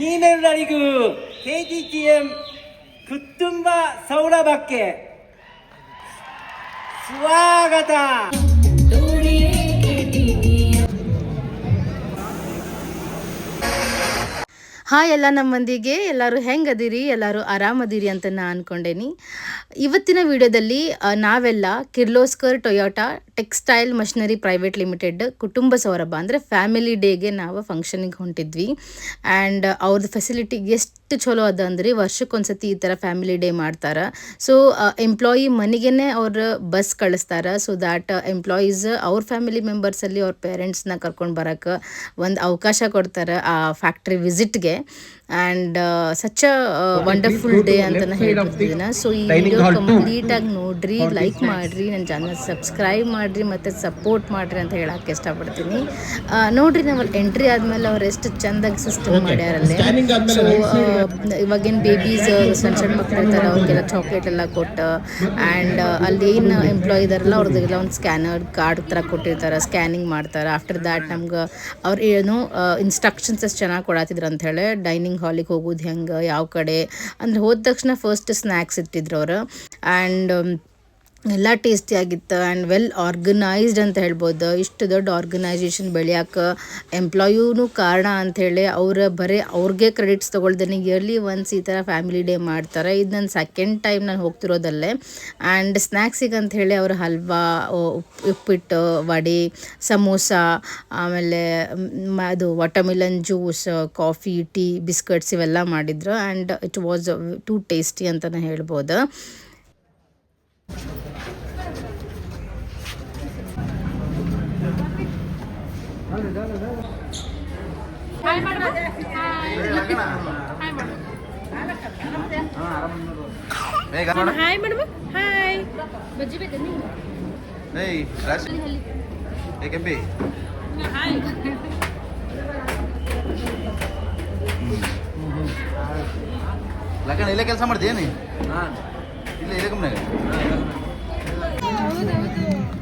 ನೀನೆಲ್ಲರಿಗೂ K G 서울아밖에 수아가다 hi ಎಲ್ಲ ನಮ್ಮ ಮಂದಿಗೆ ಎಲ್ಲರೂ ಹೆಂಗದಿರಿ, ಎಲ್ಲರೂ ಆರಾಮದಿರಿ ಅಂತ ನಾ ಅಂದ್ಕೊಂಡೇನಿ ಇವತ್ತಿನ ವಿಡಿಯೋದಲ್ಲಿ ನಾವೆಲ್ಲ Kirloskar, Toyota textile machinery private limited ಕುಟುಂಬ ಸೌರಭ ಅಂದರೆ ಫ್ಯಾಮಿಲಿ ಡೇಗೆ ನಾವು ಫಂಕ್ಷನಿಗೆ ಹೊಂಟಿದ್ವಿ. ಆ್ಯಂಡ್ ಅವ್ರದ್ದು ಫೆಸಿಲಿಟಿ ಎಷ್ಟು ಚಲೋ ಅದ ಅಂದ್ರೆ ವರ್ಷಕ್ಕೊಂದ್ಸತಿ ಈ ಥರ ಫ್ಯಾಮಿಲಿ ಡೇ ಮಾಡ್ತಾರೆ. ಸೊ ಎಂಪ್ಲಾಯಿ ಮನೆಗೇ ಅವ್ರ ಬಸ್ ಕಳಿಸ್ತಾರೆ. ಸೊ ದ್ಯಾಟ್ ಎಂಪ್ಲಾಯೀಸ್ ಅವ್ರ ಫ್ಯಾಮಿಲಿ ಮೆಂಬರ್ಸಲ್ಲಿ ಅವ್ರ ಪೇರೆಂಟ್ಸ್ನ ಕರ್ಕೊಂಡು ಬರೋಕ್ಕೆ ಒಂದು ಅವಕಾಶ ಕೊಡ್ತಾರೆ ಆ ಫ್ಯಾಕ್ಟ್ರಿ ವಿಸಿಟ್ಗೆ ಆ್ಯಂಡ್ ಸಚ್ ವಂಡರ್ಫುಲ್ ಡೇ ಅಂತ ಹೇಳ್ತಿದ್ದೀನಿ. ಸೊ ಈ ವಿಡಿಯೋ ಕಂಪ್ಲೀಟಾಗಿ ನೋಡ್ರಿ ಲೈಕ್ ಮಾಡಿರಿ ನನ್ನ ಚಾನಲ್ ಸಬ್ಸ್ಕ್ರೈಬ್ ಮಾಡಿರಿ ಮತ್ತು ಸಪೋರ್ಟ್ ಮಾಡಿರಿ ಅಂತ ಹೇಳಕ್ಕೆ ಇಷ್ಟಪಡ್ತೀನಿ. ನೋಡ್ರಿ ನಾವು ಎಂಟ್ರಿ ಆದಮೇಲೆ ಅವ್ರು ಎಷ್ಟು ಚೆಂದಾಗಿ ಸಿಸ್ಟಮ್ ಮಾಡ್ಯಾರಲ್ಲೇ. ಸೊ ಇವಾಗೇನು ಬೇಬೀಸ್ ಸಣ್ಣ ಸಣ್ಣ ಮಕ್ಕಳು ಇರ್ತಾರೆ ಅವ್ರಿಗೆಲ್ಲ ಚಾಕ್ಲೇಟ್ ಎಲ್ಲ ಕೊಟ್ಟು ಆ್ಯಂಡ್ ಅಲ್ಲಿ ಏನು ಎಂಪ್ಲಾಯ್ ಇದಾರಲ್ಲ ಅವ್ರದ್ದೆಲ್ಲ ಒಂದು ಸ್ಕ್ಯಾನರ್ ಕಾರ್ಡ್ ಥರ ಕೊಟ್ಟಿರ್ತಾರೆ ಸ್ಕ್ಯಾನಿಂಗ್ ಮಾಡ್ತಾರೆ. ಆಫ್ಟರ್ ದ್ಯಾಟ್ ನಮ್ಗೆ ಅವ್ರು ಏನು ಇನ್ಸ್ಟ್ರಕ್ಷನ್ಸ್ ಎಷ್ಟು ಚೆನ್ನಾಗಿ ಕೊಡತ್ತಿದ್ರು ಅಂತ ಹೇಳಿ ಡೈನಿಂಗ್ ಹಾಲಿಗೆ ಹೋಗೋದು ಹೆಂಗೆ ಯಾವ ಕಡೆ? ಅಂದ್ರೆ ಹೋದ ತಕ್ಷಣ ಫಸ್ಟ್ ಸ್ನ್ಯಾಕ್ಸ್ ಇಟ್ಟಿದ್ರು ಅವರು. ಆ್ಯಂಡ್ ಎಲ್ಲ ಟೇಸ್ಟಿ ಆಗಿತ್ತು ಆ್ಯಂಡ್ ವೆಲ್ ಆರ್ಗನೈಸ್ಡ್ ಅಂತ ಹೇಳ್ಬೋದು. ಇಷ್ಟು ದೊಡ್ಡ ಆರ್ಗನೈಸೇಷನ್ ಬೆಳೆಯೋಕೆ ಎಂಪ್ಲಾಯೂನು ಕಾರಣ ಅಂಥೇಳಿ ಅವ್ರ ಬರೀ ಅವ್ರಿಗೆ ಕ್ರೆಡಿಟ್ಸ್ ತೊಗೊಳ್ದೇನೆ ಇಯರ್ಲಿ ಒನ್ಸ್ ಈ ಥರ ಫ್ಯಾಮಿಲಿ ಡೇ ಮಾಡ್ತಾರೆ. ಇದು ನನ್ನ ಸೆಕೆಂಡ್ ಟೈಮ್ ನಾನು ಹೋಗ್ತಿರೋದಲ್ಲೇ. ಆ್ಯಂಡ್ ಸ್ನ್ಯಾಕ್ಸಿಗೆ ಅಂಥೇಳಿ ಅವರು ಹಲ್ವಾ ಉಪ್- ಉಪ್ಪಿಟ್ಟು, ವಡೆ, ಸಮೋಸ, ಆಮೇಲೆ ಅದು watermelon juice coffee tea biscuits ಇವೆಲ್ಲ ಮಾಡಿದ್ರು. And it was too tasty ಅಂತಲೇ ಹೇಳ್ಬೋದು ಬೇಗ ನೋಡು ಹಾಯ್ ಮೇಡಮ್ ಹಾಯ್ ಬಜ್ಜಿ ಬೇಕು ಏಯ್ ರಾಜ್ ಏ ಕೆಂಪಿ ಹಾಯ್ ಲಕ್ಕಣ ಇಲ್ಲೇ ಕೆಲಸ ಮಾಡ್ತೀಯೇನಿ ಇಲ್ಲೇ ಇಲ್ಲೇ ಕಮ್ಮನಾಗ ಹೌದು ಅಲ್ಲಿ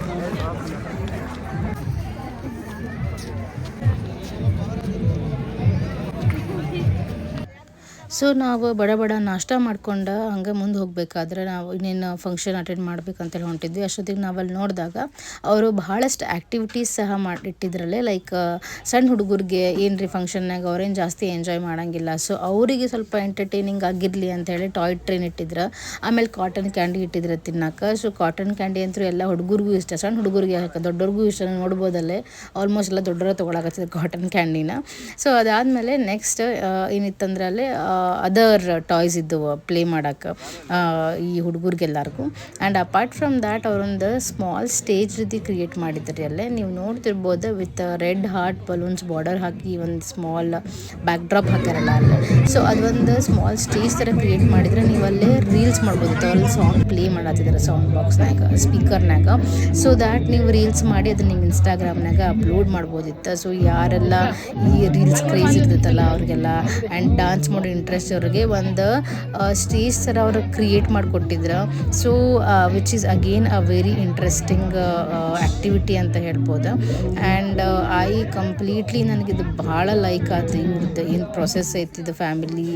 ಸೊ ನಾವು ಬಡ ಬಡ ನಾಷ್ಟ ಮಾಡ್ಕೊಂಡು ಹಂಗೆ ಮುಂದೆ ಹೋಗಬೇಕಾದ್ರೆ ನಾವು ಇನ್ನೇನು ಫಂಕ್ಷನ್ ಅಟೆಂಡ್ ಮಾಡ್ಬೇಕಂತೇಳಿ ಹೊಂಟಿದ್ವಿ. ಅಷ್ಟೊತ್ತಿಗೆ ನಾವಲ್ಲಿ ನೋಡಿದಾಗ ಅವರು ಬಹಳಷ್ಟು ಆ್ಯಕ್ಟಿವಿಟೀಸ್ ಸಹ ಮಾಡಿಟ್ಟಿದ್ರಲ್ಲೇ ಲೈಕ್ ಸಣ್ಣ ಹುಡುಗರಿಗೆ ಏನು ರೀ ಫಂಕ್ಷನ್ನಾಗ ಅವ್ರೇನು ಜಾಸ್ತಿ ಎಂಜಾಯ್ ಮಾಡೋಂಗಿಲ್ಲ. ಸೊ ಅವರಿಗೆ ಸ್ವಲ್ಪ ಎಂಟರ್ಟೈನಿಂಗ್ ಆಗಿರಲಿ ಅಂತೇಳಿ ಟಾಯ್ ಟ್ರೈನ್ ಇಟ್ಟಿದ್ರು, ಆಮೇಲೆ ಕಾಟನ್ ಕ್ಯಾಂಡಿ ಇಟ್ಟಿದ್ರು ತಿನ್ನಕ್ಕೆ ಸೊ ಕಾಟನ್ ಕ್ಯಾಂಡಿ ಅಂತೂ ಎಲ್ಲ ಹುಡುಗರಿಗೂ ಇಷ್ಟ. ಸಣ್ಣ ಹುಡುಗರಿಗೆ ಯಾಕೆ ದೊಡ್ಡವ್ರಿಗೂ ಇಷ್ಟ ನೋಡ್ಬೋದಲ್ಲೇ ಆಲ್ಮೋಸ್ಟ್ ಎಲ್ಲ ದೊಡ್ಡರ ತೊಗೊಳಕತ್ತಿದ್ರು ಕಾಟನ್ ಕ್ಯಾಂಡಿನ ಸೊ ಅದಾದಮೇಲೆ ನೆಕ್ಸ್ಟ್ ಏನಿತ್ತಂದ್ರೆ ಅಲ್ಲಿ ಅದರ್ ಟಾಯ್ಸ್ ಇದ್ದವು ಪ್ಲೇ ಮಾಡೋಕ್ಕೆ ಈ ಹುಡುಗರಿಗೆಲ್ಲರಿಗೂ. ಆ್ಯಂಡ್ ಅಪಾರ್ಟ್ ಫ್ರಮ್ ದ್ಯಾಟ್ ಅವರೊಂದು ಸ್ಮಾಲ್ ಸ್ಟೇಜ್ ರೀತಿ ಕ್ರಿಯೇಟ್ ಮಾಡಿದ್ರಿ ಅಲ್ಲೇ. ನೀವು ನೋಡ್ತಿರ್ಬೋದು with red heart balloons border ಹಾಕಿ ಒಂದು ಸ್ಮಾಲ್ ಬ್ಯಾಕ್ ಡ್ರಾಪ್ ಹಾಕ್ಯಾರಲ್ಲ ಅಲ್ಲೇ. ಸೊ ಅದೊಂದು ಸ್ಮಾಲ್ ಸ್ಟೇಜ್ ಥರ ಕ್ರಿಯೇಟ್ ಮಾಡಿದ್ರೆ ನೀವು ಅಲ್ಲೇ ರೀಲ್ಸ್ ಮಾಡ್ಬೋದಿತ್ತು ಅಲ್ಲಿ ಸಾಂಗ್ ಪ್ಲೇ ಮಾಡತ್ತಿದ್ದಾರೆ ಸೌಂಡ್ ಬಾಕ್ಸ್ನಾಗ ಸ್ಪೀಕರ್ನಾಗ ಸೊ ದ್ಯಾಟ್ ನೀವು ರೀಲ್ಸ್ ಮಾಡಿ ಅದನ್ನ ನಿಮ್ಮ ಇನ್ಸ್ಟಾಗ್ರಾಮ್ನಾಗ ಅಪ್ಲೋಡ್ ಮಾಡ್ಬೋದಿತ್ತು. ಸೊ ಯಾರೆಲ್ಲ ಈ ರೀಲ್ಸ್ ಕ್ರೇಜ್ ಇರ್ತೈತಲ್ಲ ಅವ್ರಿಗೆಲ್ಲ ಆ್ಯಂಡ್ ಡಾನ್ಸ್ ಮಾಡೋ ಇಂಟ್ರೆಸ್ಟ್ ಅವ್ರಿಗೆ ಒಂದು ಸ್ಟೇಜ್ ಥರ ಅವ್ರು create ಮಾಡಿಕೊಟ್ಟಿದ್ರು. So which is again a very interesting activity ಅಂತ ಹೇಳ್ಬೋದು. ಆ್ಯಂಡ್ ಐ ಕಂಪ್ಲೀಟ್ಲಿ ನನಗಿದು ಭಾಳ ಲೈಕ್ ಆಯ್ತು ಇವ್ರದ್ದು ಏನು ಪ್ರೊಸೆಸ್ ಐತಿದು ಫ್ಯಾಮಿಲಿ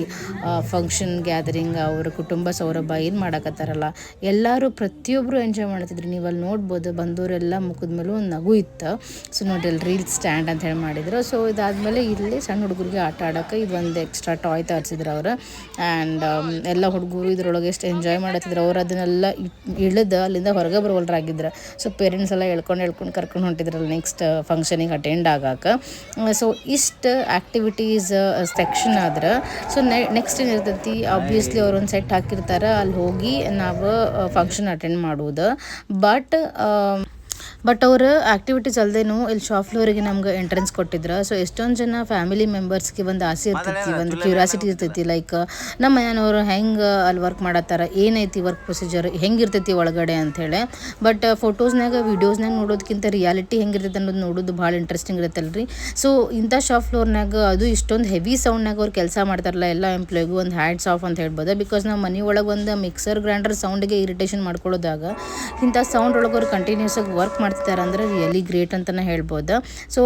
ಫಂಕ್ಷನ್ ಗ್ಯಾದರಿಂಗ್ ಅವ್ರ ಕುಟುಂಬ ಸೌರಭ ಏನು ಮಾಡಕತ್ತಾರಲ್ಲ. ಎಲ್ಲರೂ ಪ್ರತಿಯೊಬ್ಬರು ಎಂಜಾಯ್ ಮಾಡ್ತಿದ್ರು. ನೀವು ಅಲ್ಲಿ ನೋಡ್ಬೋದು ಬಂದವರೆಲ್ಲ ಮುಖದ ಮೇಲೂ ಒಂದು ನಗು ಇತ್ತು. ಸೊ ನೋಡಿ ಅಲ್ಲಿ ರೀಲ್ಸ್ ಸ್ಟ್ಯಾಂಡ್ ಅಂತ ಹೇಳಿ ಮಾಡಿದ್ರು. ಸೊ ಇದಾದಮೇಲೆ ಇಲ್ಲಿ ಸಣ್ಣ ಹುಡುಗರಿಗೆ ಆಟ ಆಡೋಕೆ ಇದೊಂದು ಎಕ್ಸ್ಟ್ರಾ ಟಾಯ್ ತರಿಸಿದ್ರು. ಅವರು. ಆ್ಯಂಡ್ ಎಲ್ಲ ಹುಡುಗರು ಇದ್ರೊಳಗೆ ಎಷ್ಟು ಎಂಜಾಯ್ ಮಾಡತ್ತಿದ್ರು. ಅವ್ರು ಅದನ್ನೆಲ್ಲ ಇಳಿದು ಅಲ್ಲಿಂದ ಹೊರಗೆ ಬರೋಲ್ರಾಗಿದ್ರು ಸೊ ಪೇರೆಂಟ್ಸ್ ಎಲ್ಲ ಎಳ್ಕೊಂಡು ಎಳ್ಕೊಂಡು ಕರ್ಕೊಂಡು ಹೊಂಟಿದ್ರಲ್ಲ ನೆಕ್ಸ್ಟ್ ಫಂಕ್ಷನಿಗೆ ಅಟೆಂಡ್ ಆಗಾಕ. ಸೊ ಇಷ್ಟು ಆ್ಯಕ್ಟಿವಿಟೀಸ್ ಸೆಕ್ಷನ್ ಆದ್ರೆ. ಸೊ ನೆಕ್ಸ್ಟ್ ಏನಿರ್ತೈತಿ ಆಬ್ವಿಯಸ್ಲಿ ಅವ್ರೊಂದು ಸೆಟ್ ಹಾಕಿರ್ತಾರೆ. ಅಲ್ಲಿ ಹೋಗಿ ನಾವು ಫಂಕ್ಷನ್ ಅಟೆಂಡ್ ಮಾಡುವುದು. ಬಟ್ ಬಟ್ ಅವರು ಆಕ್ಟಿವಿಟೀಸ್ ಅಲ್ಲದೇನು ಇಲ್ಲಿ ಶಾಪ್ ಫ್ಲೋರಿಗೆ ನಮ್ಗೆ ಎಂಟ್ರೆನ್ಸ್ ಕೊಟ್ಟಿದ್ರು. ಸೊ ಎಷ್ಟೊಂದು ಜನ ಫ್ಯಾಮಿಲಿ ಮೆಂಬರ್ಸ್ಗೆ ಒಂದು ಆಸೆ ಇರ್ತೈತಿ ಒಂದು ಕ್ಯೂರಿಯಾಸಿಟಿ ಇರ್ತೈತಿ. ಲೈಕ್ ನಮ್ಮ ಮನೆಯವರು ಹೆಂಗೆ ಅಲ್ಲಿ ವರ್ಕ್ ಮಾಡತ್ತಾರ ಏನೈತಿ ವರ್ಕ್ ಪ್ರೊಸೀಜರ್ ಹೆಂಗಿರ್ತೈತಿ ಒಳಗಡೆ ಅಂಥೇಳಿ ಬಟ್ ಫೋಟೋಸ್ನಾಗ ವೀಡಿಯೋಸ್ನಾಗ ನೋಡೋದಕ್ಕಿಂತ ರಿಯಾಲಿಟಿ ಹೆಂಗಿರ್ತೈತೆ ಅನ್ನೋದು ನೋಡೋದು ಭಾಳ ಇಂಟ್ರೆಸ್ಟಿಂಗ್ ಇರುತ್ತಲ್ರಿ. ಸೊ ಇಂಥ ಶಾಪ್ ಫ್ಲೋರ್ನಾಗ ಅದು ಇಷ್ಟೊಂದು ಹೆವಿ ಸೌಂಡ್ನಾಗ ಅವ್ರು ಕೆಲಸ ಮಾಡ್ತಾರಲ್ಲ ಎಲ್ಲ ಎಂಪ್ಲಾಯ್ಗೂ ಒಂದು ಹ್ಯಾಂಡ್ಸ್ ಆಫ್ ಅಂತ ಹೇಳ್ಬೋದು. ಬಿಕಾಸ್ ನಾವು ಮನೆ ಒಳಗೆ ಒಂದು ಮಿಕ್ಸರ್ ಗ್ರೈಂಡರ್ ಸೌಂಡಿಗೆ ಇರಿಟೇಷನ್ ಮಾಡ್ಕೊಳ್ಳೋದಾಗ ಇಂಥ ಸೌಂಡ್ ಒಳಗೆ ಅವ್ರು ಕಂಟಿನ್ಯೂಸ್ ಆಗಿ ವರ್ಕ್ ಮಾಡ್ತಿದ್ದಾರೆ ಅಂದ್ರೆ ರಿಯಲಿ ಗ್ರೇಟ್ ಅಂತಲೇ ಹೇಳ್ಬೋದು. So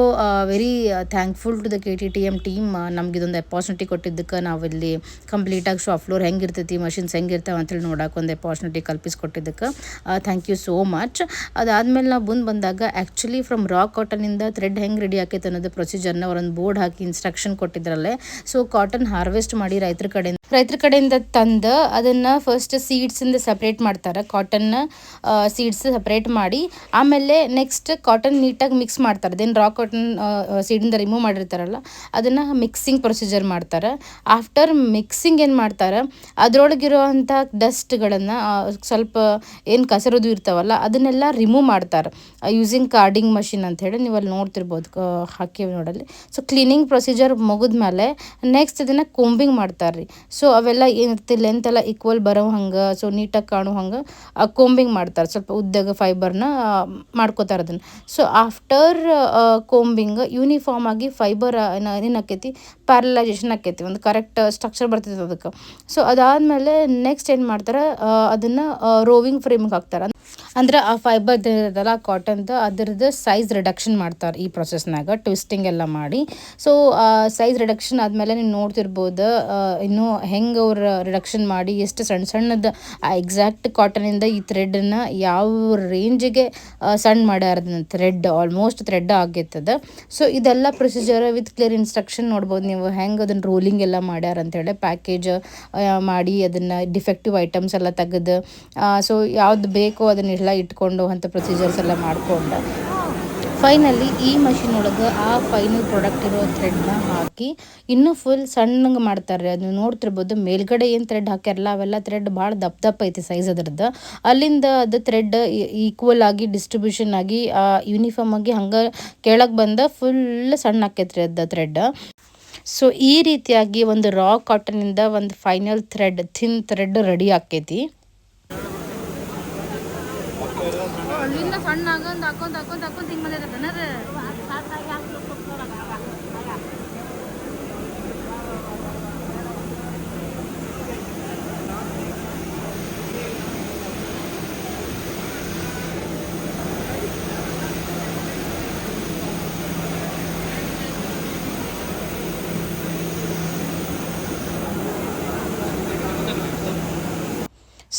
very thankful to the K T T M team ನಮ್ಗೆ ಇದೊಂದು ಅಪಾರ್ಚುನಿಟಿ ಕೊಟ್ಟಿದ್ದಕ್ಕೆ ನಾವಿಲ್ಲಿ ಕಂಪ್ಲೀಟಾಗಿ ಶಾಪ್ ಫ್ಲೋರ್ ಹೆಂಗಿರ್ತೈತಿ ಮಷಿನ್ಸ್ ಹೆಂಗಿರ್ತಾವೆ ಅಂತೇಳಿ ನೋಡೋಕೆ ಒಂದು ಅಪಾರ್ಚುನಿಟಿ ಕಲ್ಪಿಸ್ಕೊಟ್ಟಿದ್ದಕ್ಕೆ ಥ್ಯಾಂಕ್ ಯು ಸೋ ಮಚ್ ಅದಾದಮೇಲೆ ನಾವು ಬಂದು ಬಂದಾಗ ಆ್ಯಕ್ಚುಲಿ ಫ್ರಮ್ ರಾ ಕಾಟನಿಂದ ಥ್ರೆಡ್ ಹೆಂಗೆ ರೆಡಿ ಆಕೈತೆ ಅನ್ನೋದು ಪ್ರೊಸೀಜರ್ನ ಅವರೊಂದು ಬೋರ್ಡ್ ಹಾಕಿ ಇನ್ಸ್ಟ್ರಕ್ಷನ್ ಕೊಟ್ಟಿದ್ರಲ್ಲೇ. ಸೊ ಕಾಟನ್ ಹಾರ್ವೆಸ್ಟ್ ಮಾಡಿ ರೈತರ ಕಡೆಯಿಂದ ರೈತರ ಕಡೆಯಿಂದ ತಂದು ಅದನ್ನು ಫಸ್ಟ್ ಸೀಡ್ಸಿಂದ ಸಪ್ರೇಟ್ ಮಾಡ್ತಾರೆ. ಕಾಟನ್ನ ಸೀಡ್ಸ್ ಸಪ್ರೇಟ್ ಮಾಡಿ, ಆಮೇಲೆ ನೆಕ್ಸ್ಟ್ ಕಾಟನ್ ನೀಟಾಗಿ ಮಿಕ್ಸ್ ಮಾಡ್ತಾರೆ. ದೆನ್ ರಾ ಕಾಟನ್ ಸೀಡಿಂದ ರಿಮೂವ್ ಮಾಡಿರ್ತಾರಲ್ಲ, ಅದನ್ನು ಮಿಕ್ಸಿಂಗ್ ಪ್ರೊಸೀಜರ್ ಮಾಡ್ತಾರೆ. ಆಫ್ಟರ್ ಮಿಕ್ಸಿಂಗ್ ಏನು ಮಾಡ್ತಾರೆ ಅದರೊಳಗಿರುವಂಥ ಡಸ್ಟ್ಗಳನ್ನು ಸ್ವಲ್ಪ ಏನು ಕಸರದು ಇರ್ತಾವಲ್ಲ, ಅದನ್ನೆಲ್ಲ ರಿಮೂವ್ ಮಾಡ್ತಾರೆ. ಯೂಸಿಂಗ್ ಕಾರ್ಡಿಂಗ್ ಮಷಿನ್ ಅಂತ ಹೇಳಿ ನೀವು ಅಲ್ಲಿ ನೋಡ್ತಿರ್ಬೋದು ಹಾಕಿವಿ ನೋಡಲ್ಲಿ. ಸೊ ಕ್ಲೀನಿಂಗ್ ಪ್ರೊಸೀಜರ್ ಮುಗಿದ್ಮೇಲೆ ನೆಕ್ಸ್ಟ್ ಅದನ್ನು ಕೊಂಬಿಂಗ್ ಮಾಡ್ತಾರೆ ರೀ ಸೊ ಅವೆಲ್ಲ ಏನಿರ್ತಿ ಲೆಂತ್ ಎಲ್ಲ ಈಕ್ವಲ್ ಬರೋ ಹಂಗೆ ಸೊ ನೀಟಾಗಿ ಕಾಣೋ ಹಂಗೆ ಕೋಂಬಿಂಗ್ ಮಾಡ್ತಾರೆ. ಸ್ವಲ್ಪ ಉದ್ದಗ ಫೈಬರ್ನ ಮಾಡ್ಕೋತಾರೆ ಅದನ್ನು. ಸೊ ಆಫ್ಟರ್ ಕೋಂಬಿಂಗ್ ಯೂನಿಫಾರ್ಮ್ ಆಗಿ ಫೈಬರ್ ಏನಾಕೈತಿ ಪ್ಯಾರಲೈಸೇಷನ್ ಆಕೈತಿ ಒಂದು ಕರೆಕ್ಟ್ ಸ್ಟ್ರಕ್ಚರ್ ಬರ್ತೈತೆ ಅದಕ್ಕೆ. ಸೊ ಅದಾದಮೇಲೆ ನೆಕ್ಸ್ಟ್ ಏನು ಮಾಡ್ತಾರೆ? ಅದನ್ನು ರೋವಿಂಗ್ ಫ್ರೇಮಿಗೆ ಹಾಕ್ತಾರೆ. ಅಂದ್ರೆ ಆ ಫೈಬರ್ ಇರೋದಲ್ಲ ಕಾಟನ್ದು ಅದರದ್ದು ಸೈಜ್ ರಿಡಕ್ಷನ್ ಮಾಡ್ತಾರೆ ಈ ಪ್ರೊಸೆಸ್ನಾಗ ಟ್ವಿಸ್ಟಿಂಗ್ ಎಲ್ಲ ಮಾಡಿ. ಸೊ ಸೈಜ್ ರಿಡಕ್ಷನ್ ಆದಮೇಲೆ ನೀವು ನೋಡ್ತಿರ್ಬೋದು ಇನ್ನೂ ಹೆಂಗೆ ಅವ್ರು ರಿಡಕ್ಷನ್ ಮಾಡಿ, ಎಷ್ಟು ಸಣ್ಣ ಸಣ್ಣದ, ಆ ಎಕ್ಸಾಕ್ಟ್ ಕಾಟನಿಂದ ಈ ಥ್ರೆಡನ್ನು ಯಾವ ರೇಂಜಿಗೆ ಸಣ್ಣ ಮಾಡ್ಯಾರ ಥ್ರೆಡ್ ಆಲ್ಮೋಸ್ಟ್ ಥ್ರೆಡ್ ಆಗಿರ್ತದೆ ಸೊ ಇದೆಲ್ಲ ಪ್ರೊಸೀಜರ್ ವಿತ್ ಕ್ಲಿಯರ್ ಇನ್ಸ್ಟ್ರಕ್ಷನ್ ನೋಡ್ಬೋದು ನೀವು, ಹೆಂಗೆ ಅದನ್ನು ರೋಲಿಂಗ್ ಎಲ್ಲ ಮಾಡ್ಯಾರ ಅಂತೇಳಿ ಪ್ಯಾಕೇಜ್ ಮಾಡಿ ಅದನ್ನು ಡಿಫೆಕ್ಟಿವ್ ಐಟಮ್ಸ್ ಎಲ್ಲ ತೆಗೆದು ಸೊ ಯಾವ್ದು ಬೇಕೋ ಅದನ್ನೆಲ್ಲ ಇಟ್ಕೊಂಡು ಅಂಥ ಪ್ರೊಸೀಜರ್ಸ್ ಎಲ್ಲ ಮಾಡ್ಕೊಂಡು. ಫೈನಲಿ ಈ ಮಷಿನ್ ಒಳಗೆ ಆ ಫೈನಲ್ ಪ್ರಾಡಕ್ಟ್ ಇರೋ ಥ್ರೆಡ್ನ ಹಾಕಿ, ಇನ್ನೂ ಫುಲ್ ಸಣ್ಣಗೆ ಮಾಡ್ತಾರೆ. ಅದನ್ನ ನೋಡ್ತಿರ್ಬೋದು, ಮೇಲ್ಗಡೆ ಏನು ಥ್ರೆಡ್ ಹಾಕ್ಯಾರಲ್ಲ, ಅವೆಲ್ಲ ಥ್ರೆಡ್ ಭಾಳ ದಪ್ಪ ದಪ್ಪ ಐತಿ ಸೈಜ್ ಅದ್ರದ್ದು. ಅಲ್ಲಿಂದ ಅದು ಥ್ರೆಡ್ ಈಕ್ವಲ್ ಆಗಿ ಡಿಸ್ಟ್ರಿಬ್ಯೂಷನ್ ಆಗಿ ಯೂನಿಫಾರ್ಮ್ ಆಗಿ ಹಂಗೆ ಕೆಳಗೆ ಬಂದ ಫುಲ್ ಸಣ್ಣ ಆಕೈತ್ರಿ ಅದು ಥ್ರೆಡ್ ಸೊ ಈ ರೀತಿಯಾಗಿ ಒಂದು ರಾ ಕಾಟನಿಂದ ಒಂದು final thread thin thread ready ಆಕೈತಿ. ಅಲ್ಲಿಂದ ಸಣ್ಣ ಆಗೊಂದು ಹಾಕೊಂಡ್ ಹಾಕೊಂಡ್ ಹಾಕೊಂಡ್ ಹಿಂಗ್ ಬಂದೈತೆ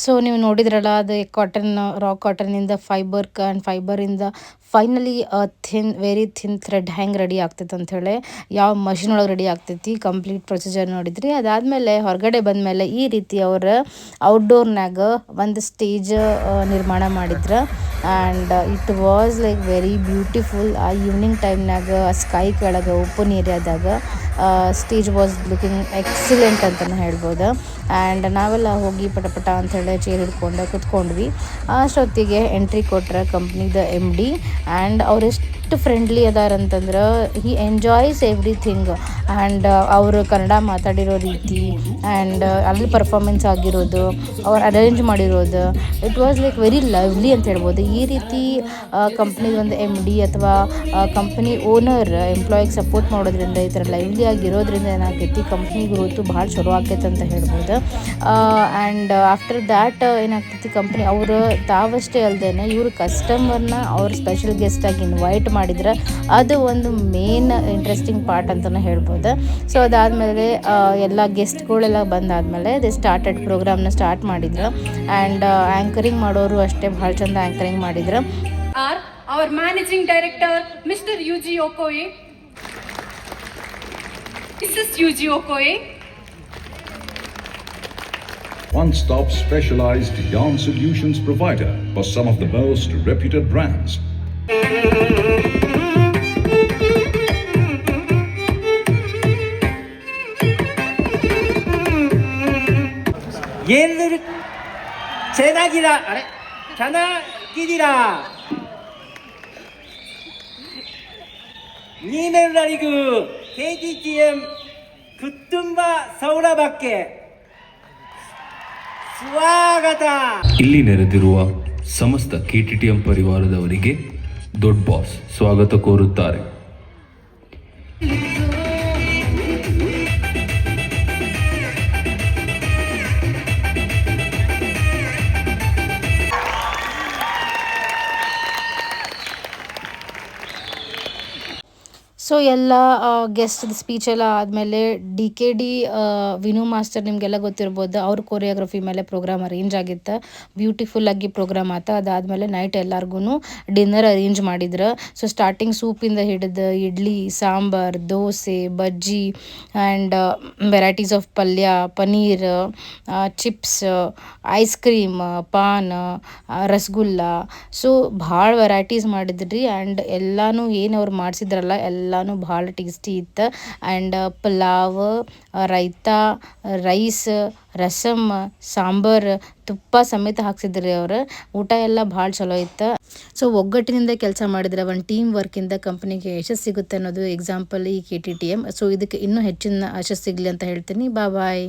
ಸೊ ನೀವು ನೋಡಿದ್ರಲ್ಲ, ಅದು ಕಾಟನ್ ರಾ ಕಾಟನಿಂದ fibre and ಫೈಬರಿಂದ finally thin very thin thread hang ready ಆಗ್ತೈತೆ ಅಂಥೇಳಿ ಯಾವ ಮಷಿನ್ ಒಳಗೆ ರೆಡಿ ಆಗ್ತೈತಿ ಕಂಪ್ಲೀಟ್ ಪ್ರೊಸೀಜರ್ ನೋಡಿದ್ರಿ. ಅದಾದಮೇಲೆ ಹೊರಗಡೆ ಬಂದಮೇಲೆ ಈ ರೀತಿ ಅವ್ರು ಔಟ್ಡೋರ್ನಾಗ ಒಂದು ಸ್ಟೇಜ್ ನಿರ್ಮಾಣ ಮಾಡಿದ್ರು. And it was like very beautiful ಆ ಈವ್ನಿಂಗ್ ಟೈಮ್ನಾಗ ಸ್ಕೈ ಕೆಳಗೆ ಓಪನ್ ಏರಿಯಾದಾಗ ಸ್ಟೇಜ್ ವಾಸ್ ಲುಕಿಂಗ್ ಎಕ್ಸಲೆಂಟ್ ಅಂತಲೇ ಹೇಳ್ಬೋದು. ಆ್ಯಂಡ್ ನಾವೆಲ್ಲ ಹೋಗಿ ಪಟ ಪಟ ಅಂಥೇಳಿ ಚೇರ್ ಹಿಡ್ಕೊಂಡು ಕುತ್ಕೊಂಡ್ವಿ. ಅಷ್ಟೊತ್ತಿಗೆ ಎಂಟ್ರಿ ಕೊಟ್ಟರೆ ಕಂಪ್ನಿದ ಎಂ ಡಿ ಆ್ಯಂಡ್ ಅವ್ರು ಎಷ್ಟು ಫ್ರೆಂಡ್ಲಿ ಅದಾರಂತಂದ್ರೆ ಹಿ ಎಂಜಾಯ್ಸ್ ಎವ್ರಿಥಿಂಗ್ ಆ್ಯಂಡ್ ಅವರು ಕನ್ನಡ ಮಾತಾಡಿರೋ ರೀತಿ ಆ್ಯಂಡ್ ಅಲ್ಲಿ ಪರ್ಫಾರ್ಮೆನ್ಸ್ ಆಗಿರೋದು, ಅವ್ರು ಅರೇಂಜ್ ಮಾಡಿರೋದು it was like very lovely ಅಂತ ಹೇಳ್ಬೋದು. ಈ ರೀತಿ ಕಂಪ್ನಿ ಒಂದು ಎಂ ಡಿ ಅಥವಾ ಕಂಪ್ನಿ ಓನರ್ ಎಂಪ್ಲಾಯಿಗೆ ಸಪೋರ್ಟ್ ಮಾಡೋದ್ರಿಂದ ಈ ಥರ ಲೈವ್ಲಿ ಆಗಿರೋದ್ರಿಂದ ಏನಾಗ್ತೈತಿ ಕಂಪ್ನಿ ಗ್ರೋತು ಭಾಳ ಚಲೋ ಆಕೈತೆ ಅಂತ ಹೇಳ್ಬೋದು. ಆ್ಯಂಡ್ ಆಫ್ಟರ್ ದ್ಯಾಟ್ ಏನಾಗ್ತೈತಿ ಕಂಪ್ನಿ ಅವರು ತಾವಷ್ಟೇ ಅಲ್ಲದೆ ಇವರು ಕಸ್ಟಮರ್ನ ಅವ್ರ ಸ್ಪೆಷಲ್ ಗೆಸ್ಟಾಗಿ ಇನ್ವೈಟ್ ಮಾಡಿದ್ರೆ ಅದು ಒಂದು ಮೇನ್ ಇಂಟ್ರೆಸ್ಟಿಂಗ್ ಪಾರ್ಟ್ ಅಂತಲೇ ಹೇಳ್ಬೋದು. ಸೊ ಅದಾದಮೇಲೆ ಎಲ್ಲ ಗೆಸ್ಟ್ಗಳೆಲ್ಲ ಬಂದಾದಮೇಲೆ ಅದೇ ಸ್ಟಾರ್ಟೆಡ್ ಪ್ರೋಗ್ರಾಮ್ನ ಸ್ಟಾರ್ಟ್ ಮಾಡಿದ್ರು. ಆ್ಯಂಡ್ ಆ್ಯಂಕರಿಂಗ್ ಮಾಡೋರು ಅಷ್ಟೇ ಭಾಳ ಚಂದ ಆ್ಯಂಕರಿಂಗ್ ಮಾಡಿದ್ರು. Are our managing director mister U G Okoyi missus U G Okoyi One stop specialized yarn solutions provider for some of the most reputed brands. ಎಲ್ಲರೂ ಚೆನ್ನಾಗಿರ? ಅರೆ, ಚೆನ್ನಾಗಿದ್ದೀರಾ? ನೀನೆಲ್ಲರಿಗೂ ಕೆ ಜಿ ಟಿ ಎಂ ಕುಟುಂಬ ಸೌಲಭ್ಯಕ್ಕೆ ಸ್ವಾಗತ. ಇಲ್ಲಿ ನೆರೆದಿರುವ ಸಮಸ್ತ ಕೆಟಿಟಿಎಂ ಪರಿವಾರದವರಿಗೆ ದೊಡ್ಡ ಬಾಸ್ ಸ್ವಾಗತ ಕೋರುತ್ತಾರೆ. ಸೊ ಎಲ್ಲ ಗೆಸ್ಟ್ ಸ್ಪೀಚ್ ಎಲ್ಲ ಆದಮೇಲೆ D K D Vinu master ನಿಮಗೆಲ್ಲ ಗೊತ್ತಿರ್ಬೋದು, ಅವ್ರ ಕೊರಿಯೋಗ್ರಫಿ ಮೇಲೆ ಪ್ರೋಗ್ರಾಮ್ ಅರೇಂಜ್ ಆಗಿತ್ತು. ಬ್ಯೂಟಿಫುಲ್ ಆಗಿ ಪ್ರೋಗ್ರಾಮ್ ಆತ. ಅದಾದಮೇಲೆ ನೈಟ್ ಎಲ್ಲರಿಗೂ ಡಿನ್ನರ್ ಅರೇಂಜ್ ಮಾಡಿದ್ರು. ಸೊ ಸ್ಟಾರ್ಟಿಂಗ್ ಸೂಪಿಂದ ಹಿಡಿದು idli, sambar, dosa, bajji and varieties of ಪಲ್ಯ, paneer chips ice cream paan rasgulla. So ಭಾಳ ವೆರೈಟೀಸ್ ಮಾಡಿದ್ರಿ ಆ್ಯಂಡ್ ಎಲ್ಲನೂ ಏನು ಅವ್ರು ಮಾಡಿಸಿದ್ರಲ್ಲ ಎಲ್ಲನೂ ಭಾಳ ಟೇಸ್ಟಿ ಇತ್ತು. ಆ್ಯಂಡ್ ಪಲಾವ್ ರೈತಾ, ರೈಸ್, ರಸಮ್, ಸಾಂಬಾರ್, ತುಪ್ಪ ಸಮೇತ ಹಾಕ್ಸಿದ್ರಿ ಅವರು. ಊಟ ಎಲ್ಲ ಭಾಳ ಚಲೋ ಇತ್ತು. ಸೊ, ಒಗ್ಗಟ್ಟಿನಿಂದ ಕೆಲಸ ಮಾಡಿದ್ರೆ ಒಂದು ಟೀಮ್ ವರ್ಕಿಂದ ಕಂಪ್ನಿಗೆ ಯಶಸ್ಸು ಸಿಗುತ್ತೆ ಅನ್ನೋದು ಎಕ್ಸಾಂಪಲ್ ಈ K T T M so ಇದಕ್ಕೆ ಇನ್ನೂ ಹೆಚ್ಚಿನ ಯಶಸ್ಸು ಸಿಗಲಿ ಅಂತ ಹೇಳ್ತೀನಿ. ಬಾ ಬಾಯ್